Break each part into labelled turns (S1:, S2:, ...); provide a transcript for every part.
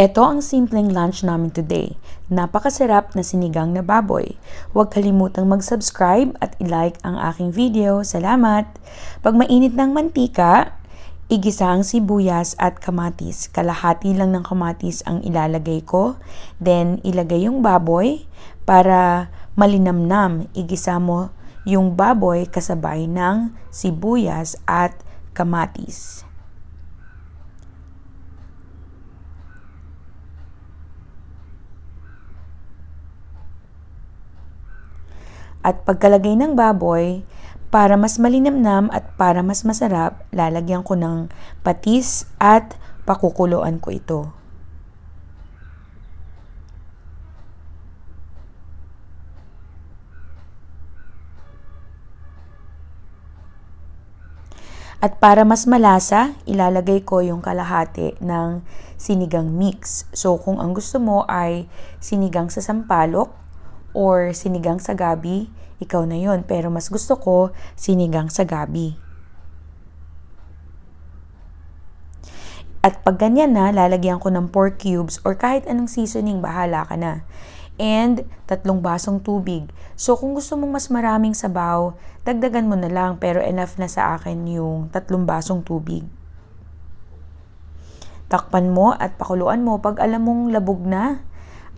S1: Ito ang simpleng lunch namin today. Napakasarap na sinigang na baboy. Huwag kalimutang mag-subscribe at i-like ang aking video. Salamat! Pag mainit ng mantika, igisa ang sibuyas at kamatis. Kalahati lang ng kamatis ang ilalagay ko. Then, ilagay yung baboy para malinamnam. Igisa mo yung baboy kasabay ng sibuyas at kamatis. At pagkalagay ng baboy, para mas malinamnam at para mas masarap, lalagyan ko ng patis at pakukuluan ko ito. At para mas malasa, ilalagay ko yung kalahati ng sinigang mix. So kung ang gusto mo ay sinigang sa sampalok or sinigang sa gabi, ikaw na yon. Pero mas gusto ko sinigang sa gabi. At pag ganyan na, lalagyan ko ng pork cubes or kahit anong seasoning, bahala ka na. And tatlong basong tubig. So kung gusto mong mas maraming sabaw, dagdagan mo na lang pero enough na sa akin yung tatlong basong tubig. Takpan mo at pakuluan mo pag alam mong labog na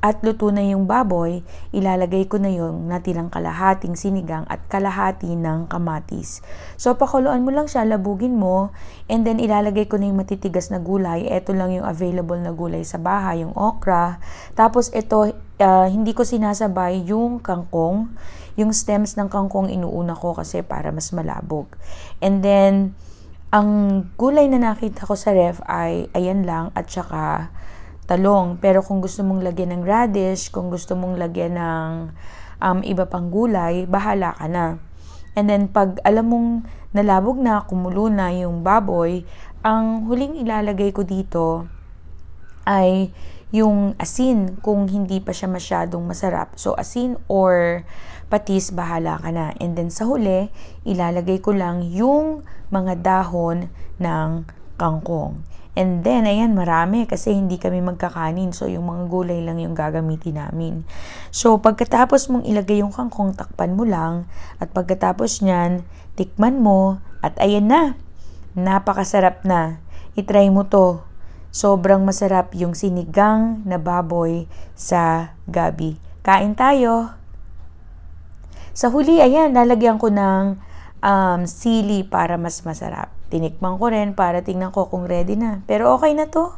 S1: at luto na yung baboy, ilalagay ko na yung natirang kalahating sinigang at kalahati ng kamatis. So, pakuluan mo lang siya, labugin mo, and then ilalagay ko na yung matitigas na gulay. Ito lang yung available na gulay sa bahay, yung okra. Tapos ito, uh, hindi ko sinasabay yung kangkong. Yung stems ng kangkong inuuna ko kasi para mas malabog. And then, ang gulay na nakita ko sa ref ay ayan lang at saka talong. Pero kung gusto mong lagyan ng radish, kung gusto mong lagyan ng um, iba pang gulay, bahala ka na. And then pag alam mong nalabog na, kumulo na yung baboy, ang huling ilalagay ko dito ay yung asin kung hindi pa siya masyadong masarap. So asin or patis, bahala ka na. And then sa huli, ilalagay ko lang yung mga dahon ng kangkong. And then, ayan, marami kasi hindi kami magkakanin. So, yung mga gulay lang yung gagamitin namin. So, pagkatapos mong ilagay yung kangkong, takpan mo lang. At pagkatapos nyan, tikman mo. At ayan na. Napakasarap na. Itry mo to. Sobrang masarap yung sinigang na baboy sa gabi. Kain tayo! Sa huli, ayan, lalagyan ko ng um, sili para mas masarap. Tinikman ko rin para tingnan ko kung ready na. Pero okay na to.